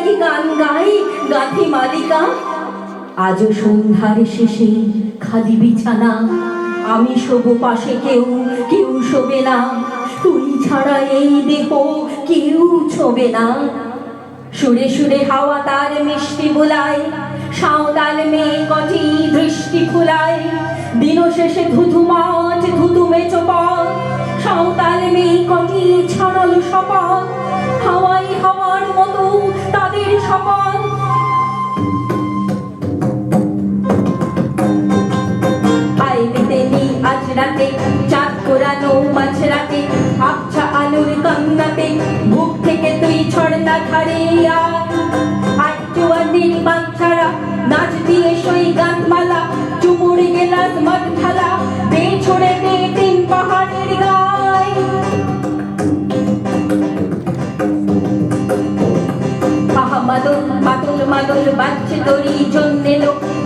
নাকি গান গাই? গাথি মালিকা। আজও সন্ধ্যার শেষে খালি বিছানা। আমি শোব পাশে কেউ কেউ শোবে না। তুই ছাড়া এই দেহ কেউ ছোবে না। সুরে সুরে হাওয়া তার মিষ্টি বুলায়। সাঁওতাল মেয়ে কটি দৃষ্টি ফুলায় দিন শেষে ধুধু মাঠ ধুধু শপথ আজ রাতে, চাঁদ কোরানো মাঝ রাতে আবছা আলোর বুক থেকে তুই ছড়না ধারে আয়। জোয়ানির বাচ্চারা মাদল মাদল মাদল বাজছে তোরই জন্যে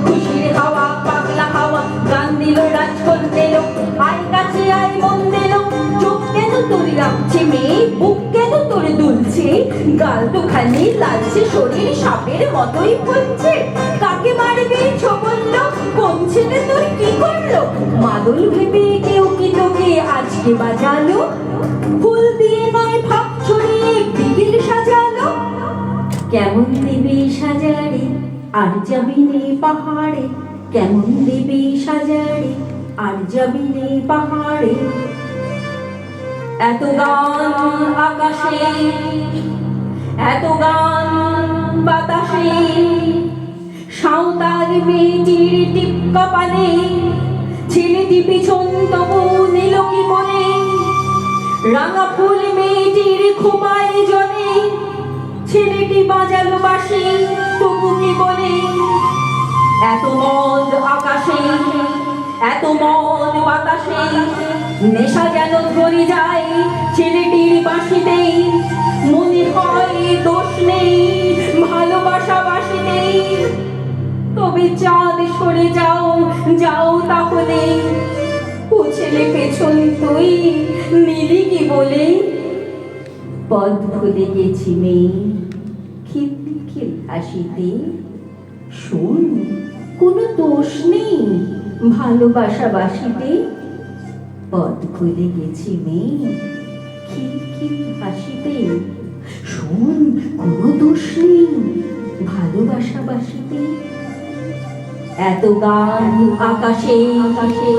খুশির হাওয়া, পাগলা হাওয়া, গান দিল রাজকন দিল আয় কাছে আয় মন দিল চোখ কেন তোর রাখছে মেয়ে? বুক কেন তোর দুলছে? গাল তো খালি লালছে শরীর সাপের মতোই ফুলছে। কাকে মারবে ছবললো কোন ছেলে তোর কি করল? মাদল ভেবে কেউ কি তোকে আজকে বাজালো? ফুল দিয়ে নয় ভাব কেমন দেবে সাজারে? আর যাবি নে পাহাড়ে কেমন দেবে সাজারে? আর যাবি নে পাহাড়ে এত গান আকাশে, এত গান বাতাসে, সাঁওতাল মেয়েটির টিপ কপালে ছেলেটি পিছন তবু নিল কি বলে, রাঙা ফুল মেয়েটির জলে ছেলেটি বাজালো বাসি তবু কি বলে? এত মদ আকাশে, এত মদ বাতাসে, নেশা যেন ধরে যায় ছেলেটির বাসিতেই মনে হয় দোষ নেই, ভালোবাসা বাসিতেই তবে চাঁদ সরে যাও যাও তাহলে। ও ছেলে পেছন তুই, নিলি কি বলে? পথ ভুলে গেছি মেয়ে। খিল খিল হাসিতে শোন। কোনো দোষ নেই। ভালোবাসা বাসিতে পথ ভুলে গেছি মেয়ে। খিল খিল হাসিতে। শোন কোনো দোষ নেই। ভালোবাসা বাসিতে এত গান আকাশে আকাশে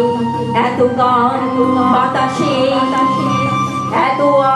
এত গান বাতাসে এত আলো